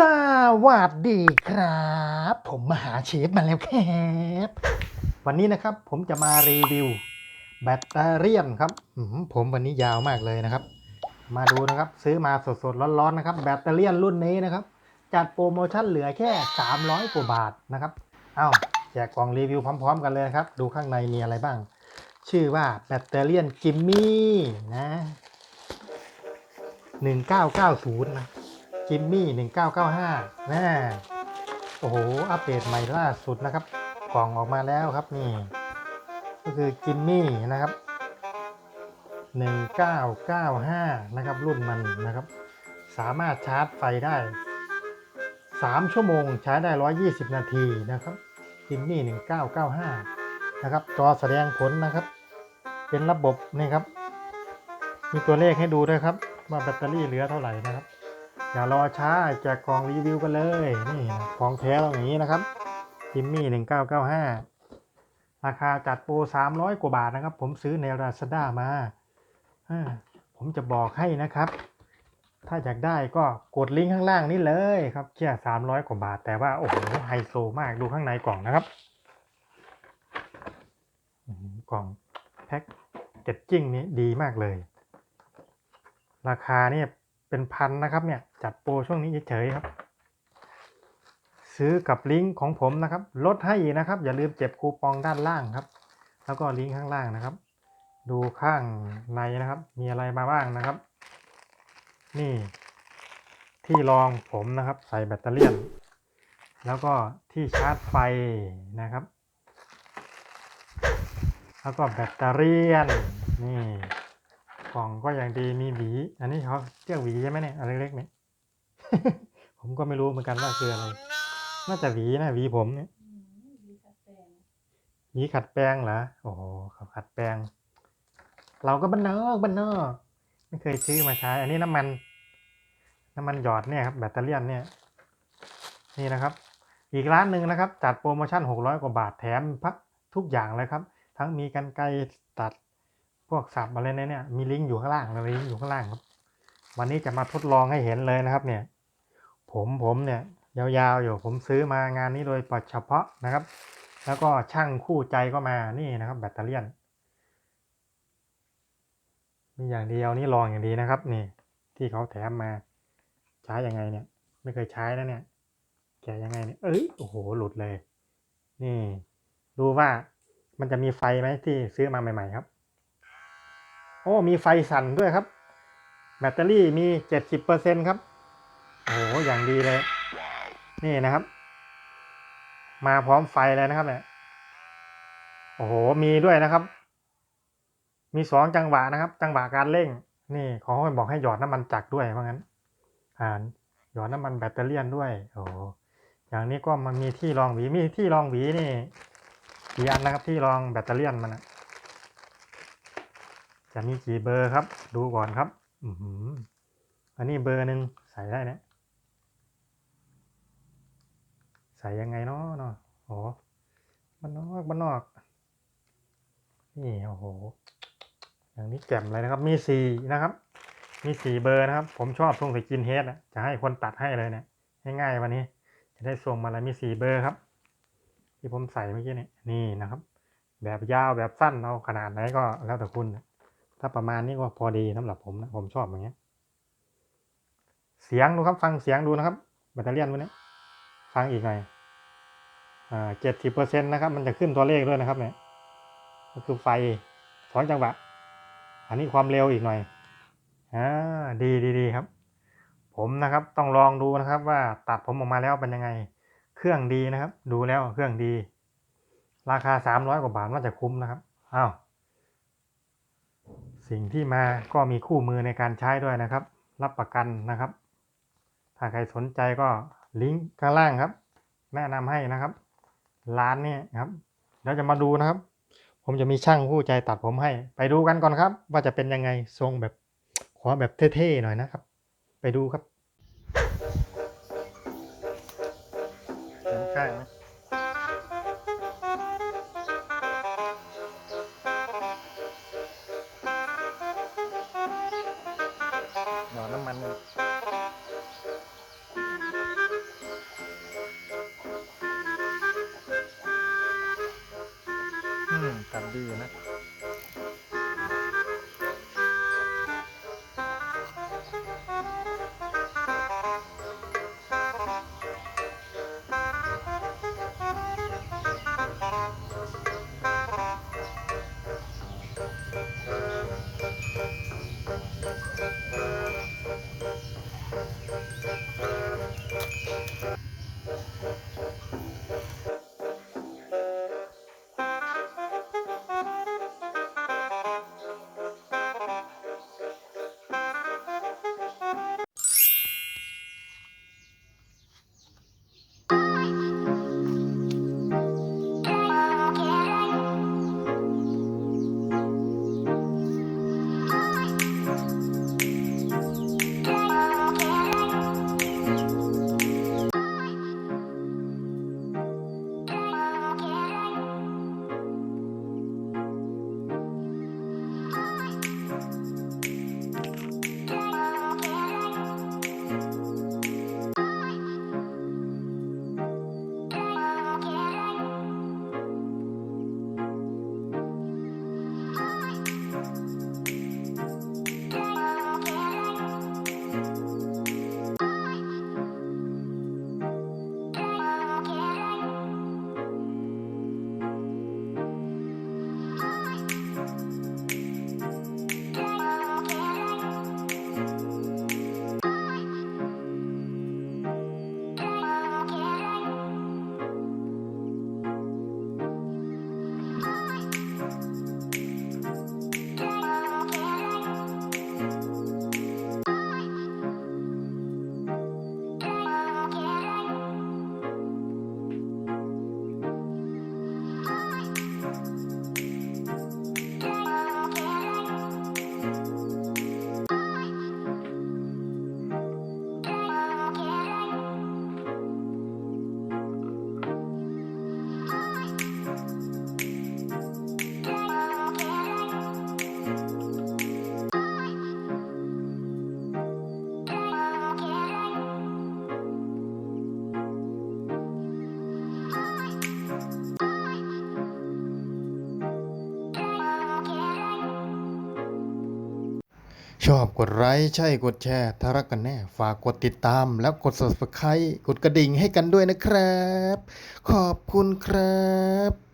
สวัสดีครับ ผมมหาเชฟมาแล้วครับวันนี้นะครับผมจะมารีวิวแบตเตอรี่ครับผมวันนี้ยาวมากเลยนะครับ มาดูนะครับซื้อมาสดๆร้อนๆนะครับ แบตเตอรี่รุ่นนี้นะครับ จัดโปรโมชั่นเหลือแค่ 300กว่าบาทนะครับเอ้าแจกกล่องรีวิวพร้อม ๆ กันเลยนะครับ ดูข้างในมีอะไรบ้าง ชื่อว่าแบตเตอรี่จิมมี่นะ1990นะ จิมมี่ 1995น่าโอ้โห อัปเดตใหม่ล่าสุดนะครับ กล่องออกมาแล้วครับนี่ ก็คือจิมมี่นะครับ 1995 นะครับ รุ่นมันนะครับ สามารถชาร์จไฟได้ 3 ชั่วโมงใช้ได้ 120 นาทีนะครับ จิมมี่ 1995 นะครับ จอแสดงผลนะครับ เป็นระบบนี่ครับ มีตัวเลขให้ดูด้วยครับ ว่าแบตเตอรี่เหลือเท่าไหร่นะครับ อย่ารอช้าแจกกล่องรีวิวกันเลยนี่ของแท้ต้องอย่างนี้นะครับจิมมี่หนึ่งเก้าเก้าห้าราคาจัดโปรสามร้อยกว่าบาทนะครับ ผมซื้อใน Lazada มาอ่าผมจะบอกให้นะครับ ถ้าอยากได้ก็กดลิงก์ข้างล่างนี้เลยครับแค่สามร้อยกว่าบาท แต่ว่าโอ้โหไฮโซมากดูข้างในกล่องนะครับกล่องแพ็คเกจจิ้งนี้ดีมากเลย ราคาเนี่ย เป็นพันนะครับเนี่ยจัดโปรช่วงนี้เฉยๆครับ ซื้อกับลิงก์ของผมนะครับ ลดให้อีกนะครับ อย่าลืมเจ็บคูปองด้านล่างครับ แล้วก็ลิงก์ข้างล่างนะครับ ดูข้างในนะครับ มีอะไรมาบ้างนะครับ นี่ ที่รองผมนะครับ ใส่แบตเตอรี่แล้วก็ที่ชาร์จไฟนะครับ แล้วก็แบตเตอรี่นี่ กล่องก็อย่างดีมีหวี อันนี้เขาเรียกหวีใช่ไหมเนี่ยอันเล็กๆเนี่ยผมก็ไม่รู้เหมือนกันว่าคืออะไร น่าจะหวีนะหวีผมเนี่ยอืมดีกาแฟหวีขัดแปรงเหรอ โอ้โหเขาขัดแปรงเราก็บ้านนอกบ้านนอกไม่เคยซื้อมาใช้ อันนี้น้ำมัน น้ำมันหยอดเนี่ยครับแบตเตอรี่ยนเนี่ย นี่นะครับ อีกร้านหนึ่งนะครับ จัดโปรโมชั่น600กว่าบาทแถมพักทุกอย่างเลยครับ ทั้งมีกันไกรตัด พวกสับอะไรเนี่ยเนี่ยมีลิงก์อยู่ข้างล่างนะลิงก์อยู่ข้างล่างครับ วันนี้จะมาทดลองให้เห็นเลยนะครับ เนี่ย ผมผมเนี่ย ยาวๆอยู่ผมซื้อมางานนี้โดยเฉพาะนะครับ แล้วก็ช่างคู่ใจก็มานี่นะครับ แบตเตอรี่มีอย่างเดียวนี่ลองอย่างดีนะครับ นี่ ที่เขาแถมมาใช้ยังไงเนี่ย ไม่เคยใช้นะเนี่ยแกะยังไงเนี่ยเอ้ยโอ้โหหลุดเลย นี่ ดูว่ามันจะมีไฟไหมที่ซื้อมาใหม่ ๆ ครับ โอ้มีไฟสั่นด้วยครับ แบตเตอรี่มีเจ็ดสิบเปอร์เซ็นครับ โอ้อย่างดีเลย นี่นะครับ มาพร้อมไฟเลยนะครับเนี่ยโอ้โหมีด้วยนะครับ มีสองจังหวะนะครับ จังหวะการเร่ง นี่เขาบอกให้หยอดน้ำมันจักรด้วยเพราะงั้นอ่านหยอดน้ำมันแบตเตอรี่ด้วย โอ้อย่างนี้ก็มันมีที่รองหวีมีที่รองหวีนี่กี่อันนะครับที่รองแบตเตอรี่มันนะ จะมีกี่เบอร์ครับ ดูก่อนครับ อืออันนี้เบอร์หนึ่งใส่ได้นี่ยใส่ยังไงเนาะเนาะโอ้บ้านนอกบ้านนอก นี่โอ้โห อย่างนี้แจ่มเลยนะครับ มีสี่นะครับ มีสี่เบอร์นะครับ ผมชอบทรงสกินเฮดจะให้คนตัดให้เลยเนี่ยง่ายๆวันนี้ จะได้ส่งมาเลยมีสี่เบอร์ครับ ที่ผมใส่เมื่อกี้เนี่ยนี่นะครับ แบบยาวแบบสั้นเอาขนาดไหนก็แล้วแต่คุณนะ ถ้าประมาณนี้ก็พอดีสำหรับผมนะผมชอบอย่างเงี้ย เสียงดูครับ ฟังเสียงดูนะครับแบตเตอรี่นวันนี้ ฟังอีกหน่อยอ่าเจ็ดสิบเปอร์เซ็นต์นะครับ มันจะขึ้นตัวเลขด้วยนะครับ เนี่ย ก็คือไฟสองจังหวะ อันนี้ความเร็วอีกหน่อยอ่าดีดีดีครับ ผมนะครับต้องลองดูนะครับ ว่าตัดผมออกมาแล้วเป็นยังไง เครื่องดีนะครับ ดูแล้วเครื่องดี ราคาสามร้อยกว่าบาทน่าจะคุ้มนะครับอ้าว สิ่งที่มาก็มีคู่มือในการใช้ด้วยนะครับ รับประกันนะครับ ถ้าใครสนใจก็ลิงก์ข้างล่างครับ แนะนำให้นะครับร้านนี้ครับเดี๋ยวจะมาดูนะครับ ผมจะมีช่างผู้ใจตัดผมให้ ไปดูกันก่อนครับ ว่าจะเป็นยังไงทรงแบบขอแบบเท่ๆหน่อยนะครับ ไปดูครับข้างนะันอืมทำดีนะ ชอบกดไลค์ใช่กดแชร์ถ้ารักกันแน่ ฝากกดติดตาม แล้วกด subscribe กดกระดิ่งให้กันด้วยนะครับ ขอบคุณครับ